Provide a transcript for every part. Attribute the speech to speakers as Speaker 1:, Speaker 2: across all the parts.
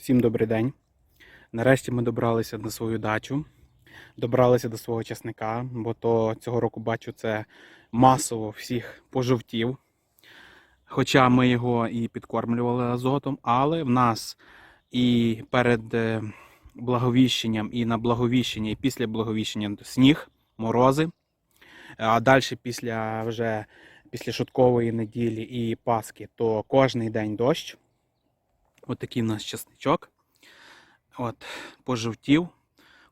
Speaker 1: Всім добрий день. Нарешті ми добралися на свою дачу, добралися до свого часника, бо то цього року бачу це масово всіх пожовтів. Хоча ми його і підкормлювали азотом, але в нас і перед е, благовіщенням, і на благовіщення, і після благовіщення сніг, морози. А далі після вже після шуткової неділі і Пасхи, то кожний день дощ. Отакий у нас часничок. От, пожовтів.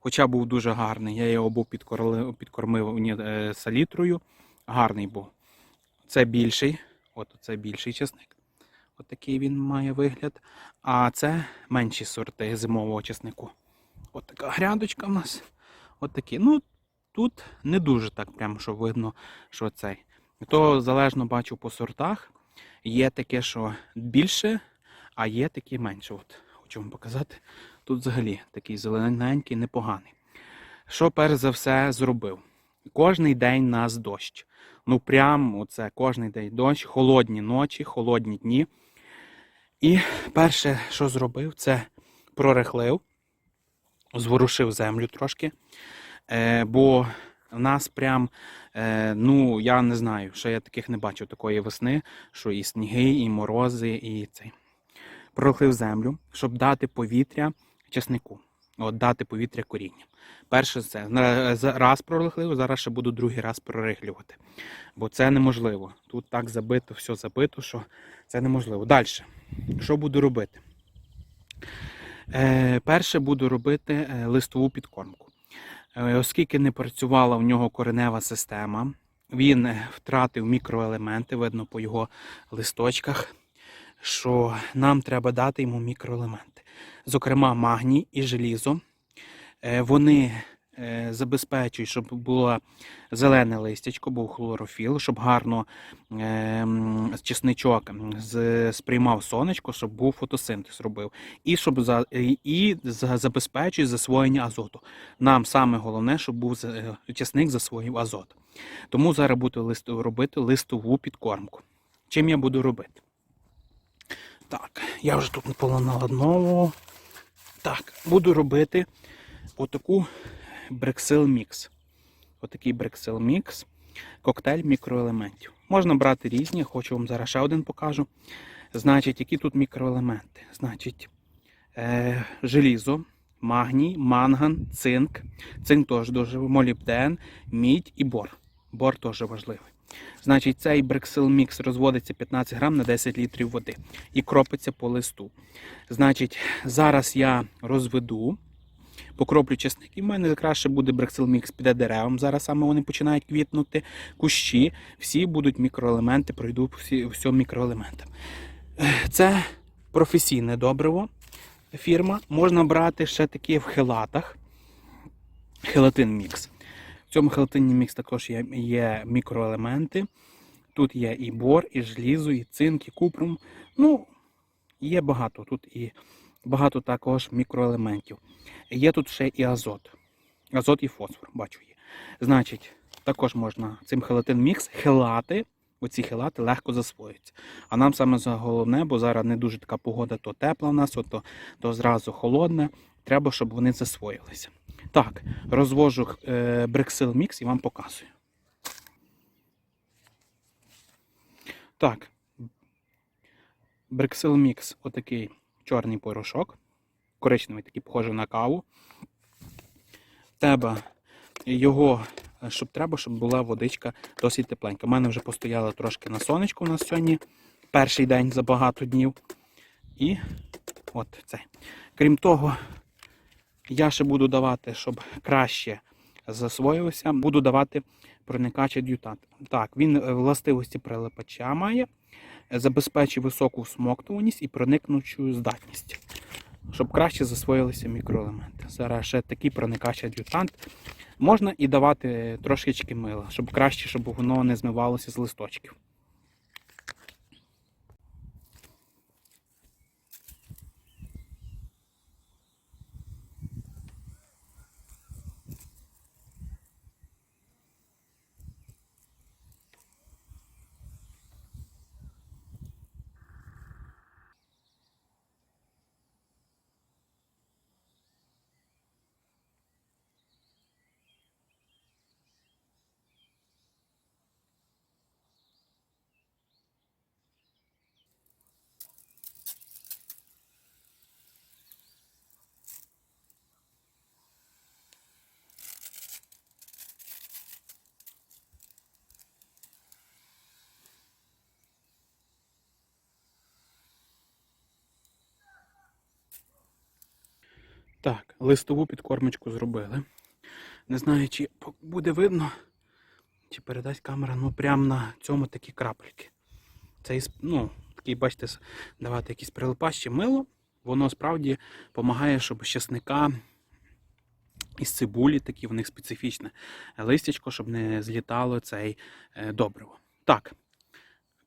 Speaker 1: Хоча був дуже гарний. Я його був підкормив, підкормив е, салітрою. Гарний був. Це більший. От це більший часник. От він має вигляд. А це менші сорти зимового часнику. От така грядочка в нас. От. Ну, тут не дуже так прямо, що видно, що цей. То залежно бачу по сортах. Є таке, що більше, а є такі менше. От хочу вам показати. Тут взагалі такий зелененький, непоганий. Що перш за все зробив? Кожний день нас дощ. Ну прям оце кожний день дощ, холодні ночі, холодні дні. І перше, що зробив, це прорихлив, зворушив землю трошки. Е, бо в нас прям, е, ну я не знаю, що я таких не бачив такої весни, що і сніги, і морози, і цей. Прорихлив землю, щоб дати повітря часнику. От дати повітря коріння. Перше це раз прорихлив, зараз ще буду другий раз прорихлювати. Бо це неможливо. Тут так забито, все забито, що це неможливо. Далі. Що буду робити? Е, перше буду робити е, листову підкормку. Е, Оскільки не працювала в нього коренева система, він е, втратив мікроелементи, видно по його листочках, що нам треба дати йому мікроелементи. Зокрема, магній і желізо. Е, Вони е, забезпечують, щоб було зелене листячко, був хлорофіл, щоб гарно е, чесничок сприймав сонечко, щоб був фотосинтез робив. І щоб за, і- забезпечує засвоєння азоту. Нам саме головне, щоб був е, засвоїв азот. Тому зараз буду робити листову підкормку. Чим я буду робити? Так, я вже тут поналадновував. Так, буду робити отаку брексил мікс. Отакий брексил мікс, коктейль мікроелементів. Можна брати різні, хочу вам зараз ще один покажу. Значить, які тут мікроелементи? Значить, е, желізо, магній, манган, цинк. Цинк теж дуже молібден, мідь і бор. Бор теж важливий. Значить, цей брексил мікс розводиться 15 грам на 10 літрів води і кропиться по листу. Значить, зараз я розведу, покроплю чесник, і в мене краще буде брексил мікс піде деревам. Зараз саме вони починають квітнути. Кущі, всі будуть мікроелементи, пройду всі, все мікроелементам. Це професійне добриво фірма. Можна брати ще такі в хелатах. Хелатин мікс. В цьому хелатинні мікс також є, є мікроелементи. Тут є і бор, і желізо, і цинк, і купрум. Ну, є багато. Тут і багато також мікроелементів. Є тут ще і азот. Азот і фосфор, бачу є. Значить, також можна цим хелатин мікс хелати. Оці хелати легко засвоюються. А нам саме головне, бо зараз не дуже така погода, то тепла в нас, то, то зразу холодне. Треба, щоб вони засвоїлися. Так, розвожу брексил мікс і вам показую. Так. Брексил мікс отакий чорний порошок. Коричневий, такий похожий на каву. Треба його, е, щоб треба, щоб була водичка досить тепленька. У мене вже постояла трошки на сонечку у нас сьогодні. Перший день за багато днів. І от це. Крім того, я ще буду давати, щоб краще засвоївся, буду давати проникач ад'ютант. Так, він е, властивості прилипача має, забезпечує високу всмоктуваність і проникнучу здатність, щоб краще засвоїлися мікроелементи. Зараз ще такий проникач ад'ютант. Можна і давати трошечки мила, щоб краще, щоб воно не змивалося з листочків. Так, листову підкормочку зробили. Не знаю, чи буде видно, чи передасть камера, ну прямо на цьому такі крапельки. Це ну, такий, бачите, давати якісь прилипащі мило, воно справді допомагає, щоб з чесника із цибулі, такі в них специфічне листячко, щоб не злітало цей е, добриво. Так,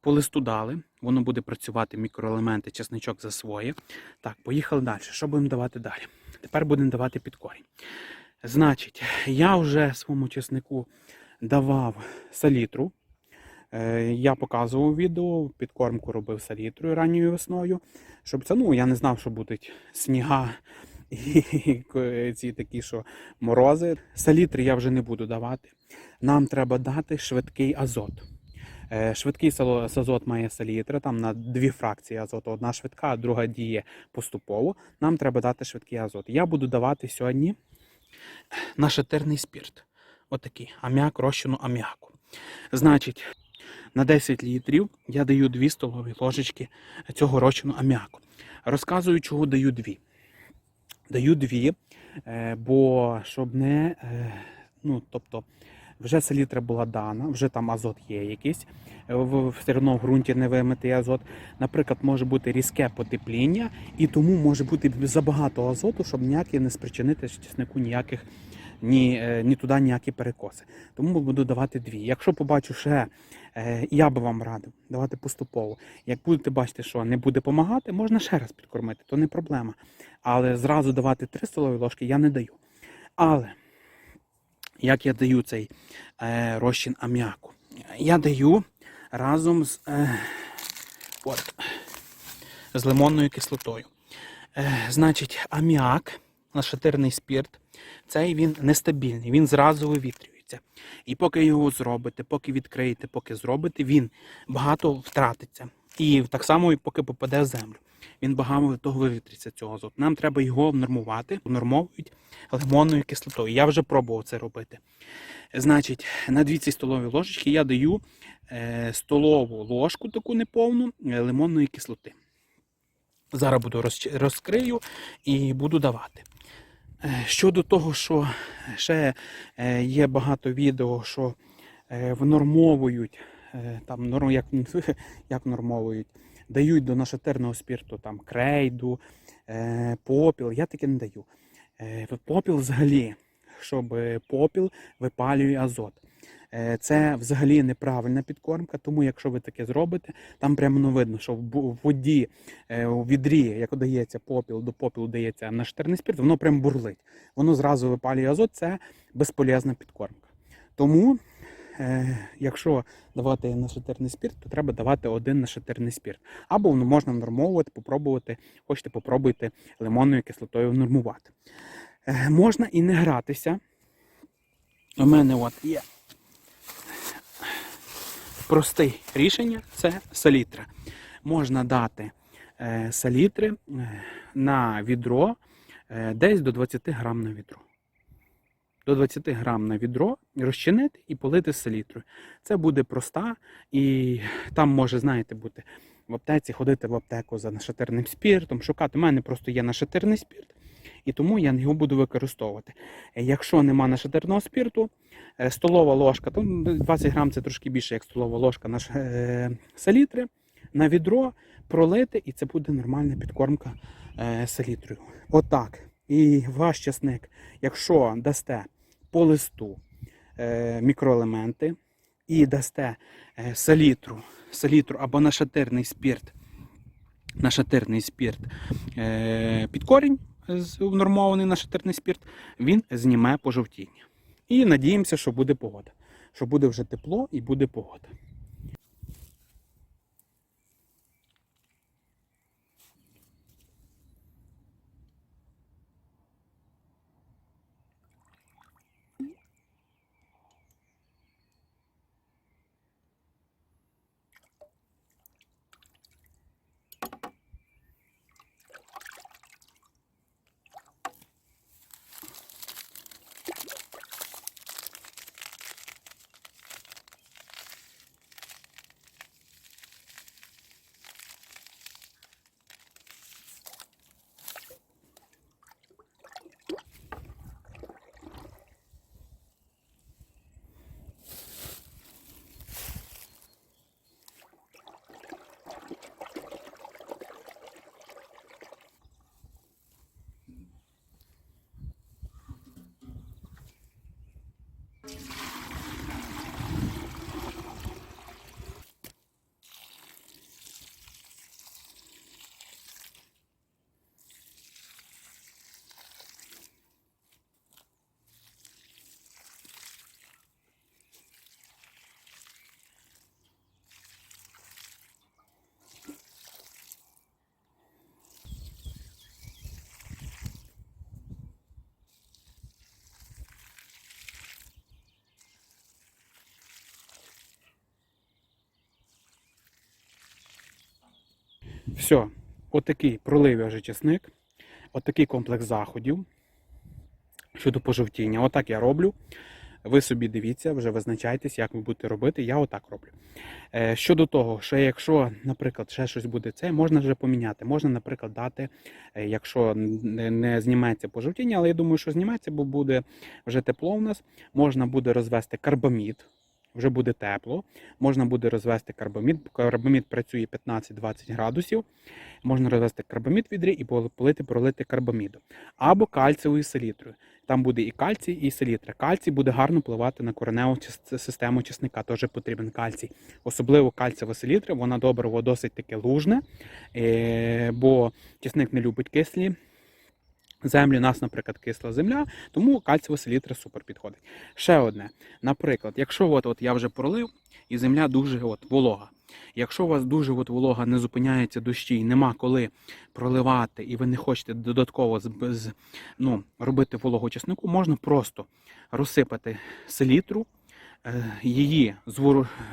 Speaker 1: по листу дали, воно буде працювати мікроелементи, чесничок засвоє. Так, поїхали далі. Що будемо давати далі? Тепер будемо давати під корінь. Значить, я вже своєму чеснику давав салітру. Е, Я показував відео, підкормку робив салітрою ранньою весною. Щоб це, ну, я не знав, що будуть сніга і ці такі, що морози. Салітри я вже не буду давати. Нам треба дати швидкий азот. Е, Швидкий сало- азот має салітра, там на дві фракції азоту. Одна швидка, а друга діє поступово. Нам треба дати швидкий азот. Я буду давати сьогодні нашатирний спірт. Отакий аміак, розчину аміаку. Значить, на 10 літрів я даю 2 столові ложечки цього розчину аміаку. Розказую, чого даю 2. Даю 2, е, бо щоб не. е, Ну, тобто, вже селітра була дана, вже там азот є якийсь, е, все одно в ґрунті не вимитий азот. Наприклад, може бути різке потепління, і тому може бути забагато азоту, щоб ніякі не спричинити чеснику ніяких ні, е, ні туди ніякі перекоси. Тому буду давати дві. Якщо побачу ще, е, я би вам радив давати поступово. Як будете бачити, що не буде допомагати, можна ще раз підкормити, то не проблема. Але зразу давати 3 столові ложки я не даю. Але як я даю цей е, розчин аміаку? Я даю разом з, е, от, з лимонною кислотою. Е, значить, аміак, нашатирний спірт, цей він нестабільний, він зразу вивітрюється. І поки його зробите, поки відкриєте, поки зробите, він багато втратиться. І так само, і поки попаде в землю. Він багато того вивітриться цього азоту. Нам треба його нормувати, нормовують лимонною кислотою. Я вже пробував це робити. Значить, на 200 столові ложечки я даю е, столову ложку таку неповну е, лимонної кислоти. Зараз буду розкрию і буду давати. Е, Щодо того, що ще є багато відео, що внормовують, там, норм- як, як нормовують, дають до нашатирного спірту там, крейду, е, попіл. Я таке не даю. Е, Попіл взагалі, щоб е, попіл випалює азот. Е, Це взагалі неправильна підкормка, тому якщо ви таке зробите, там прямо ну, видно, що в воді, е, у відрі, як дається попіл, до попілу дається нашатирний спірт, воно прям бурлить. Воно зразу випалює азот, це безполезна підкормка. Тому, е, якщо давати нашатирний спірт, то треба давати один нашатирний спірт. Або можна нормовувати, попробувати, хочете, попробуйте лимонною кислотою нормувати. Е, можна і не гратися. У мене от є просте рішення це салітра. Можна дати е, салітри е, на відро е, десь до 20 грам на відро. До 20 грам на відро розчинити і полити з салітрою. Це буде проста, і там може, знаєте, бути в аптеці, ходити в аптеку за нашатирним спіртом, шукати. У мене просто є нашатирний спірт, і тому я його буду використовувати. Якщо нема нашатирного спірту, е, столова ложка, то 20 грам це трошки більше, як столова ложка наш, е, салітри, на відро пролити, і це буде нормальна підкормка е, салітрою. Отак. І ваш часник, якщо дасте по листу е, мікроелементи і дасте е, салітру, салітру або нашатирний спірт, нашатирний спірт е, під корінь, внормований нормований нашатирний спірт, він зніме пожовтіння. І надіємося, що буде погода. Що буде вже тепло і буде погода. Все, отакий проливий вже чесник, отакий комплекс заходів щодо пожовтіння. Отак я роблю. Ви собі дивіться, вже визначайтесь, як ви будете робити. Я отак роблю. Е, щодо того, що якщо, наприклад, ще щось буде це, можна вже поміняти. Можна, наприклад, дати, е, якщо не, зніметься пожовтіння, але я думаю, що зніметься, бо буде вже тепло у нас. Можна буде розвести карбамід, вже буде тепло. Можна буде розвести карбамід. Карбамід працює 15-20 градусів. Можна розвести карбамід в відрі і полити, пролити карбамідом. Або кальцієвою селітрою. Там буде і кальцій, і селітра. Кальцій буде гарно впливати на кореневу систему чесника. Теж потрібен кальцій. Особливо кальцієва селітра, вона добре, досить таке лужне, е, бо чесник не любить кислі. Землі, у нас, наприклад, кисла земля, тому кальцієва селітра супер підходить. Ще одне. Наприклад, якщо от, от я вже пролив і земля дуже от, волога. Якщо у вас дуже от, волога не зупиняється дощі і нема коли проливати, і ви не хочете додатково з, ну, робити вологу чеснику, можна просто розсипати селітру, е, її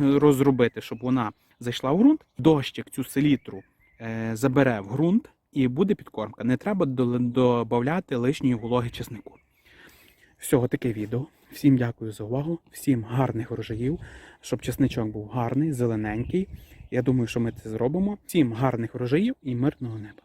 Speaker 1: розробити, щоб вона зайшла в ґрунт. Дощик цю селітру е, забере в ґрунт і буде підкормка. Не треба додати лишньої вологи чеснику. Всього таке відео. Всім дякую за увагу, всім гарних врожаїв, щоб чесничок був гарний, зелененький. Я думаю, що ми це зробимо. Всім гарних врожаїв і мирного неба.